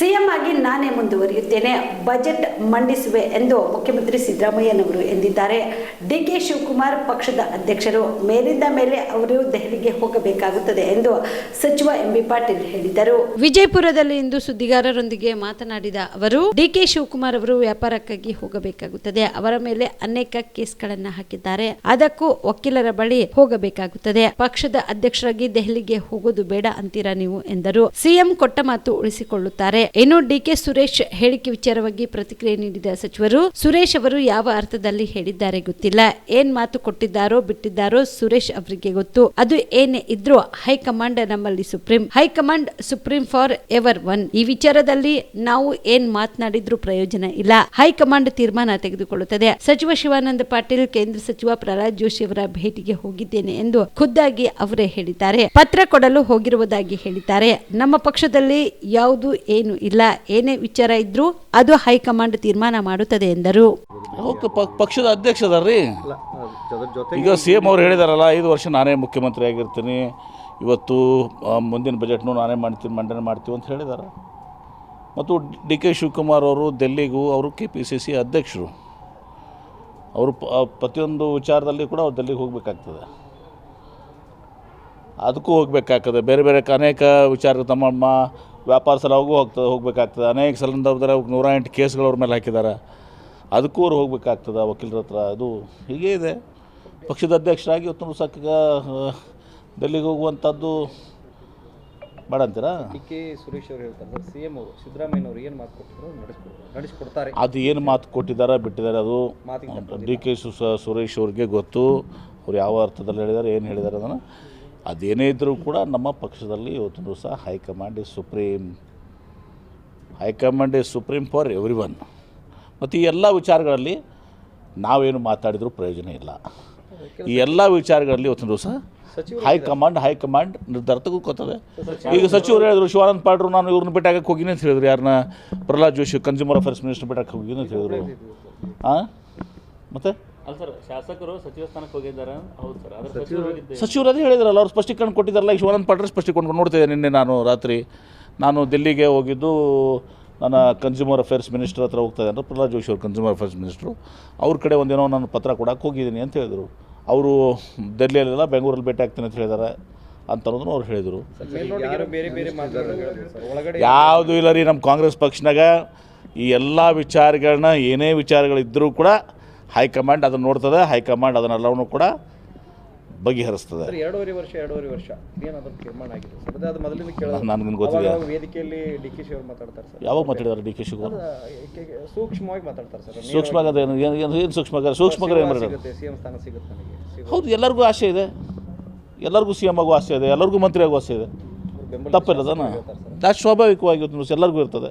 CM ಆಗಿ ನಾನೇ ಮುಂದುವರಿಯುತ್ತೇನೆ, budget ಮಂಡಿಸುವೆ ಎಂದು ಮುಖ್ಯಮಂತ್ರಿ ಸಿದ್ದರಾಮಯ್ಯನವರು ಎಂದಿದ್ದಾರೆ. ಡಿಕೆ ಶಿವಕುಮಾರ್ ಪಕ್ಷದ ಅಧ್ಯಕ್ಷರು ಮೇಲಿಂದ ಮೇಲೆ ಅವರು ದೆಹಲಿಗೆ ಹೋಗಬೇಕಾಗುತ್ತದೆ ಎಂದು ಸಚಿವ ಎಂಬಿ ಪಾಟೀಲ್ ಹೇಳಿದರು. ವಿಜಯಪುರದಲ್ಲಿ ಇಂದು ಸುದ್ದಿಗಾರರೊಂದಿಗೆ ಮಾತನಾಡಿದ ಅವರು, ಡಿಕೆ ಶಿವಕುಮಾರ್ ಅವರು ವ್ಯಾಪಾರಕ್ಕಾಗಿ ಹೋಗಬೇಕಾಗುತ್ತದೆ. ಅವರ ಮೇಲೆ ಅನೇಕ ಕೇಸ್ಗಳನ್ನು ಹಾಕಿದ್ದಾರೆ. ಅದಕ್ಕೂ ವಕೀಲರ ಬಳಿ ಹೋಗಬೇಕಾಗುತ್ತದೆ. ಪಕ್ಷದ ಅಧ್ಯಕ್ಷರಾಗಿ ದೆಹಲಿಗೆ ಹೋಗೋದು ಬೇಡ ಅಂತೀರಾ ನೀವು ಎಂದರು. ಸಿಎಂ ಕೊಟ್ಟ ಮಾತು ಉಳಿಸಿಕೊಳ್ಳುತ್ತಾರೆ. ಇನ್ನು ಡಿಕೆ ಸುರೇಶ್ ಹೇಳಿಕೆ ವಿಚಾರವಾಗಿ ಪ್ರತಿಕ್ರಿಯೆ ನೀಡಿದ ಸಚಿವರು, ಸುರೇಶ್ ಅವರು ಯಾವ ಅರ್ಥದಲ್ಲಿ ಹೇಳಿದ್ದಾರೆ ಗೊತ್ತಿಲ್ಲ. ಏನ್ ಮಾತು ಕೊಟ್ಟಿದ್ದಾರೋ, ಬಿಟ್ಟಿದ್ದಾರೋ ಸುರೇಶ್ ಅವರಿಗೆ ಗೊತ್ತು. ಅದು ಏನೇ ಇದ್ರೂ ಹೈಕಮಾಂಡ್ ನಮ್ಮಲ್ಲಿ supreme, high command supreme for everyone. ಈ ವಿಚಾರದಲ್ಲಿ ನಾವು ಏನ್ ಮಾತನಾಡಿದ್ರು ಪ್ರಯೋಜನ ಇಲ್ಲ. ಹೈಕಮಾಂಡ್ ತೀರ್ಮಾನ ತೆಗೆದುಕೊಳ್ಳುತ್ತದೆ. ಸಚಿವ ಶಿವಾನಂದ ಪಾಟೀಲ್, ಕೇಂದ್ರ ಸಚಿವ ಪ್ರಹ್ಲಾದ್ ಜೋಶಿ ಅವರ ಭೇಟಿಗೆ ಹೋಗಿದ್ದೇನೆ ಎಂದು ಖುದ್ದಾಗಿ ಅವರೇ ಹೇಳಿದ್ದಾರೆ. ಪತ್ರ ಕೊಡಲು ಹೋಗಿರುವುದಾಗಿ ಹೇಳಿದ್ದಾರೆ. ನಮ್ಮ ಪಕ್ಷದಲ್ಲಿ ಯಾವುದು ಏನು ಇಲ್ಲ ಏನೇ ವಿಚಾರ ಇದ್ರೂ ಅದು ಹೈಕಮಾಂಡ್ ತೀರ್ಮಾನ ಮಾಡುತ್ತದೆ ಎಂದರು. ಅವಕ್ಕೆ ಪ- ಪಕ್ಷದ ಅಧ್ಯಕ್ಷ ಅದಾರ್ರಿ? ಈಗ ಸಿ ಎಂ ಅವ್ರು ಹೇಳಿದಾರಲ್ಲ ಐದು ವರ್ಷ ನಾನೇ ಮುಖ್ಯಮಂತ್ರಿ ಆಗಿರ್ತೀನಿ ಇವತ್ತು ಆ, ಮುಂದಿನ ಬಜೆಟ್ನು ನಾನೇ ಮಾಡ್ತೀನಿ ಮಂಡನೆ ಮಾಡ್ತೀವಿ ಅಂತ ಹೇಳಿದಾರೆ. ಮತ್ತು ಡಿ ಕೆ ಶಿವಕುಮಾರ್ ಅವರು ದೆಲ್ಲಿಗೂ ಅವರು ಕೆ ಪಿ ಸಿ ಸಿ ಅಧ್ಯಕ್ಷರು. ಅವರು ಪ- ಆ, ಪ್ರತಿಯೊಂದು ವಿಚಾರದಲ್ಲಿ ಕೂಡ ಅವ್ರು ದೆಲ್ಲಿಗೆ ಹೋಗಬೇಕಾಗ್ತದೆ. ಅದಕ್ಕೂ ಹೋಗಬೇಕಾಗ್ತದೆ. ಬೇರೆ ಬೇರೆ ಅನೇಕ ವಿಚಾರ ತಮ್ಮ ಮ- ವ್ಯಾಪಾರ ಸಲುವಾಗೂ ಹೋಗ್ತದೆ ಹೋಗಬೇಕಾಗ್ತದೆ. ಅನೇಕ ಸಲಂದ್ರೆ ಅವ್ರಿಗೆ ನೂರ ಎಂಟು ಕೇಸ್ಗಳು ಅವ್ರ ಮೇಲೆ ಹಾಕಿದ್ದಾರೆ. ಅದಕ್ಕೂ ಅವ್ರು ಹೋಗ್ಬೇಕಾಗ್ತದೆ ವಕೀಲರ ಹತ್ರ. ಅದು ಹೀಗೆ ಇದೆ. ಪಕ್ಷದ ಅಧ್ಯಕ್ಷರಾಗಿ ಇವತ್ತು ಸಕ್ಕ ಡೆಲ್ಲಿಗೆ ಹೋಗುವಂಥದ್ದು ಬೇಡ ಅಂತೀರಾ? ಡಿ ಕೆ ಸುರೇಶ್ ಅವರು ಹೇಳ್ತಾರೆ ಸಿ ಎಂ ಅವರು ಸಿದ್ದರಾಮಯ್ಯನವರು ಏನು ಮಾತು ಕೊಟ್ಟಿದ್ರು ನಡೆಸ್ಕೊಡ್ತಾರೆ ನಡೆಸ್ಕೊಡ್ತಾರೆ. ಅದು ಏನು ಮಾತು ಕೊಟ್ಟಿದ್ದಾರೆ ಬಿಟ್ಟಿದ್ದಾರೆ ಅದು. ಡಿ ಕೆ ಸುರೇಶ್ ಅವ್ರಿಗೆ ಗೊತ್ತು. ಅವ್ರು ಯಾವ ಅರ್ಥದಲ್ಲಿ ಹೇಳಿದ್ದಾರೆ ಏನು ಹೇಳಿದ್ದಾರೆ ಅದನ್ನು. ಅದೇನೇ ಇದ್ದರೂ ಕೂಡ ನಮ್ಮ ಪಕ್ಷದಲ್ಲಿ ಇವತ್ತಿನ ದಿವಸ high command is supreme high command is supreme for everyone ಮತ್ತು ಈ ಎಲ್ಲ ವಿಚಾರಗಳಲ್ಲಿ ನಾವೇನು ಮಾತಾಡಿದರೂ ಪ್ರಯೋಜನ ಇಲ್ಲ. ಈ ಎಲ್ಲ ವಿಚಾರಗಳಲ್ಲಿ ಇವತ್ತಿನ ದಿವಸ ಹೈಕಮಾಂಡ್ ಹೈಕಮಾಂಡ್ ನಿರ್ಧಾರ ತೆಗೆದುಕೋತದೆ ಈಗ ಸಚಿವರು ಹೇಳಿದ್ರು ಶಿವಾನಂದ ಪಾಡ್ರು ನಾನು ಇವ್ರನ್ನ ಭೇಟಿಯಾಗಕ್ಕೆ ಹೋಗಿನಿ ಅಂತ ಹೇಳಿದ್ರು. ಯಾರನ್ನ? Pralhad Joshi consumer affairs minister ಭೇಟಿಯಾಗಕ್ಕೆ ಹೋಗಿನಿ ಅಂತ ಹೇಳಿದ್ರು. ಹಾಂ ಮತ್ತೆ? ಅಲ್ಲ ಸರ್ ಶಾಸಕರು ಸಚಿವ ಸ್ಥಾನಕ್ಕೆ ಹೋಗಿದ್ದಾರೆ. ಹೌದು ಸರ್ ಸಚಿವರು ಅದೇ ಹೇಳಿದ್ರಲ್ಲ ಅವ್ರು ಸ್ಪಷ್ಟೀಕರಣ ಕೊಟ್ಟಿದ್ದಾರಲ್ಲ ಈಗ ಶಿವಾನಂದ ಪಾಟ್ರೆ ಸ್ಪಷ್ಟೀಕರಣ ನೋಡ್ತಿದ್ದೆ ನಿನ್ನೆ ನಾನು ರಾತ್ರಿ. ನಾನು ದಿಲ್ಲಿಗೆ ಹೋಗಿದ್ದು ನನ್ನ ಕನ್ಸ್ಯೂಮರ್ ಅಫೇರ್ಸ್ ಮಿನಿಸ್ಟರ್ ಹತ್ರ ಹೋಗ್ತಾ ಇದ್ದಾರೆ ಪ್ರಹ್ಲಾದ್ ಜೋಶಿ ಅವರು ಕನ್ಸ್ಯೂಮರ್ ಅಫೇರ್ಸ್ ಮಿನಿಸ್ಟ್ರು ಅವ್ರ ಕಡೆ ಒಂದೇನೋ ನಾನು ಪತ್ರ ಕೊಡಕ್ಕೆ ಹೋಗಿದ್ದೀನಿ ಅಂತ ಹೇಳಿದರು. ಅವರು ದೆಹಲಿಯಲ್ಲೆಲ್ಲ ಬೆಂಗಳೂರಲ್ಲಿ ಭೇಟಿ ಆಗ್ತೀನಿ ಅಂತ ಹೇಳಿದ್ದಾರೆ ಅಂತ ಅನ್ನೋದನ್ನು ಅವ್ರು ಹೇಳಿದರು. ಯಾವುದೂ ಇಲ್ಲ ರೀ ನಮ್ಮ ಕಾಂಗ್ರೆಸ್ ಪಕ್ಷನಾಗ ಈ ಎಲ್ಲ ವಿಚಾರಗಳನ್ನ ಏನೇ ವಿಚಾರಗಳಿದ್ದರೂ ಕೂಡ ಹೈಕಮಾಂಡ್ ಅದನ್ನು ನೋಡ್ತದೆ ಹೈಕಮಾಂಡ್ ಅದನ್ನೆಲ್ಲವನ್ನು ಕೂಡ ಬಗೆಹರಿಸ್ತದೆ. ಎರಡೂವರೆ ವರ್ಷ ಎರಡೂವರೆ ವರ್ಷ. ಏನಾದರೂ ತೀರ್ಮಾನ ಆಗಿದೆ ಸರ್? ಅದು ಮೊದಲಿಂದ ಕೇಳೋದು. ನನಗೆ ಗೊತ್ತಿದೆ ವೇದಿಕೆಯಲ್ಲಿ ಡಿ ಕೆ ಮಾತಾಡ್ತಾರೆ ಸರ್. ಯಾವಾಗ ಮಾತಾಡಿದಾರೆ ಡಿ ಕೆ ಸೂಕ್ಷ್ಮವಾಗಿ ಮಾತಾಡ್ತಾರೆ ಸರ್. ಸೂಕ್ಷ್ಮ ಏನು ಏನು ಸೂಕ್ಷ್ಮ ಸೂಕ್ಷ್ಮ ಏನು ಸಿಗುತ್ತೆ ಸಿ ಎಂ ಸ್ಥಾನ ಸಿಗುತ್ತೆ ನನಗೆ ಹೌದು ಎಲ್ಲರಿಗೂ ಆಸೆ ಇದೆ. ಎಲ್ಲರಿಗೂ ಸಿ ಎಂ ಆಗೋ ಆಸೆ ಇದೆ ಎಲ್ಲರಿಗೂ ಮಂತ್ರಿ ಆಗೋ ಆಸೆ ಇದೆ. ತಪ್ಪಿಲ್ಲದನ ಅದು ಸ್ವಾಭಾವಿಕವಾಗಿ ಎಲ್ಲರಿಗೂ ಇರ್ತದೆ.